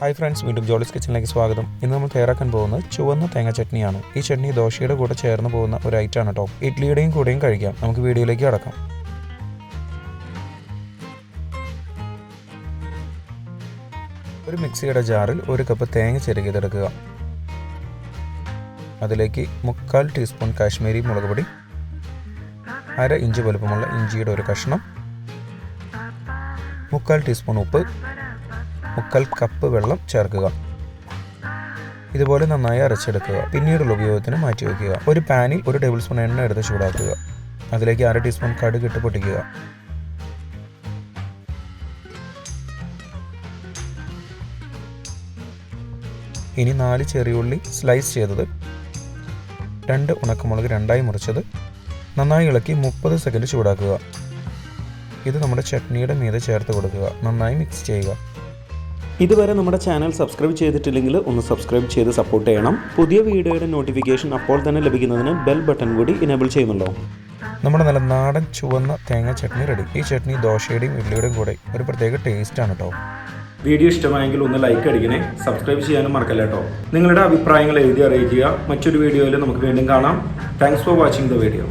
Hi friends വീണ്ടും ജോളിസ് കിച്ചണിലേക്ക് സ്വാഗതം. ഇന്ന് നമ്മൾ തയ്യാറാക്കാൻ പോകുന്നത് ചുവന്ന തേങ്ങ ചട്നിയാണ്. ഈ ചട്നി ദോശയുടെ കൂടെ ചേർന്ന് പോകുന്ന ഒരു ഐറ്റമാണ് കേട്ടോ ഇഡ്ലിയുടെയും കൂടെയും കഴിക്കാം. നമുക്ക് വീഡിയോയിലേക്ക് കടക്കാം. ഒരു മിക്സിയുടെ ജാറിൽ ഒരു കപ്പ് തേങ്ങ ചെരുകിയതെടുക്കുക അതിലേക്ക് മുക്കാൽ ടീസ്പൂൺ കാശ്മീരി മുളക് പൊടി അര ഇഞ്ച് വലുപ്പമുള്ള ഇഞ്ചിയുടെ ഒരു കഷ്ണം മുക്കാൽ ടീസ്പൂൺ ഉപ്പ് മുക്കാൽ കപ്പ് വെള്ളം ചേർക്കുക. ഇതുപോലെ നന്നായി അരച്ചെടുക്കുക. പിന്നീടുള്ള ഉപയോഗത്തിന് മാറ്റി വയ്ക്കുക. ഒരു പാനിൽ ഒരു ടേബിൾ സ്പൂൺ എണ്ണ എടുത്ത് ചൂടാക്കുക. അതിലേക്ക് അര ടീസ്പൂൺ കടുക് ഇട്ട് പൊട്ടിക്കുക. ഇനി നാല് ചെറിയുള്ളി സ്ലൈസ് ചെയ്തത്. രണ്ട് ഉണക്കമുളക് രണ്ടായി മുറിച്ചത്. നന്നായി ഇളക്കി മുപ്പത് സെക്കൻഡ് ചൂടാക്കുക. ഇത് നമ്മുടെ ചട്നിയുടെ മീതെ ചേർത്ത് കൊടുക്കുക. നന്നായി മിക്സ് ചെയ്യുക. ഇതുവരെ നമ്മുടെ ചാനൽ സബ്സ്ക്രൈബ് ചെയ്തിട്ടില്ലെങ്കിൽ ഒന്ന് സബ്സ്ക്രൈബ് ചെയ്ത് സപ്പോർട്ട് ചെയ്യണം. പുതിയ വീഡിയോയുടെ നോട്ടിഫിക്കേഷൻ അപ്പോൾ തന്നെ ലഭിക്കുന്നതിന് ബെൽ ബട്ടൺ കൂടി ഇനേബിൾ ചെയ്യുന്നുണ്ടോ? നമ്മുടെ നല്ല നാടൻ ചുവന്ന തേങ്ങ ചട്നി റെഡി ഈ ചട്നി ദോശയുടെയും ഇഡ്ലിയുടെയും കൂടെ ഒരു പ്രത്യേക ടേസ്റ്റ് ആണ് കേട്ടോ വീഡിയോ ഇഷ്ടമായെങ്കിൽ ഒന്ന് ലൈക്ക് അടിക്കണേ. സബ്സ്ക്രൈബ് ചെയ്യാനും മറക്കല്ല കേട്ടോ നിങ്ങളുടെ അഭിപ്രായങ്ങൾ എഴുതി അറിയിക്കുക. മറ്റൊരു വീഡിയോയിൽ നമുക്ക് വീണ്ടും കാണാം. Thanks for watching the video